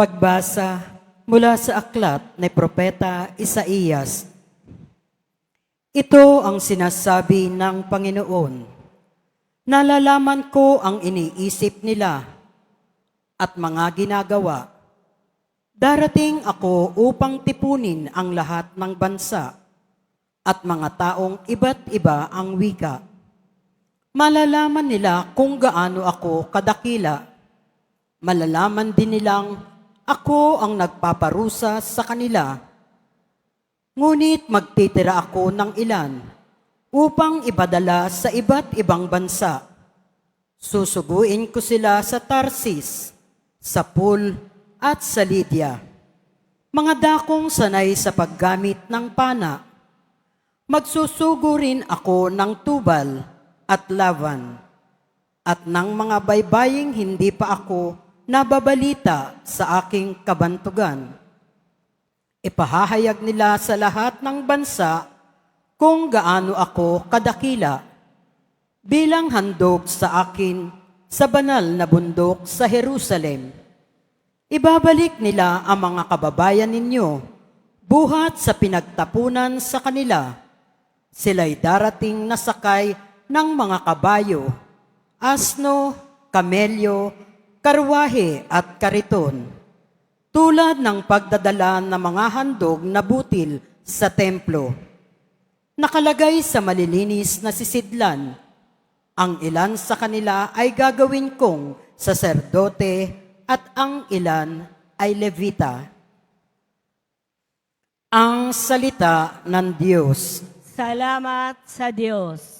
Pagbasa mula sa aklat ni Propeta Isaías. Ito ang sinasabi ng Panginoon. Nalalaman ko ang iniisip nila at mga ginagawa. Darating ako upang tipunin ang lahat ng bansa at mga taong iba't iba ang wika. Malalaman nila kung gaano ako kadakila. Malalaman din nilang ako ang nagpaparusa sa kanila. Ngunit magtitira ako ng ilan upang ibadala sa iba't ibang bansa. Susuguin ko sila sa Tarsis, sa Pul at sa Lydia. Mga dakong sanay sa paggamit ng pana. Magsusugo rin ako ng tubal at lavan at ng mga baybaying hindi pa ako nababalita sa aking kabantugan. Ipahahayag nila sa lahat ng bansa kung gaano ako kadakila bilang handog sa akin sa banal na bundok sa Jerusalem. Ibabalik nila ang mga kababayan ninyo buhat sa pinagtapunan sa kanila. Sila'y darating na sakay ng mga kabayo, asno, kamelyo, karwahe at kariton. Tulad ng pagdadala ng mga handog na butil sa templo. Nakalagay sa malilinis na sisidlan, ang ilan sa kanila ay gagawin kong saserdote at ang ilan ay levita. Ang salita ng Diyos. Salamat sa Diyos.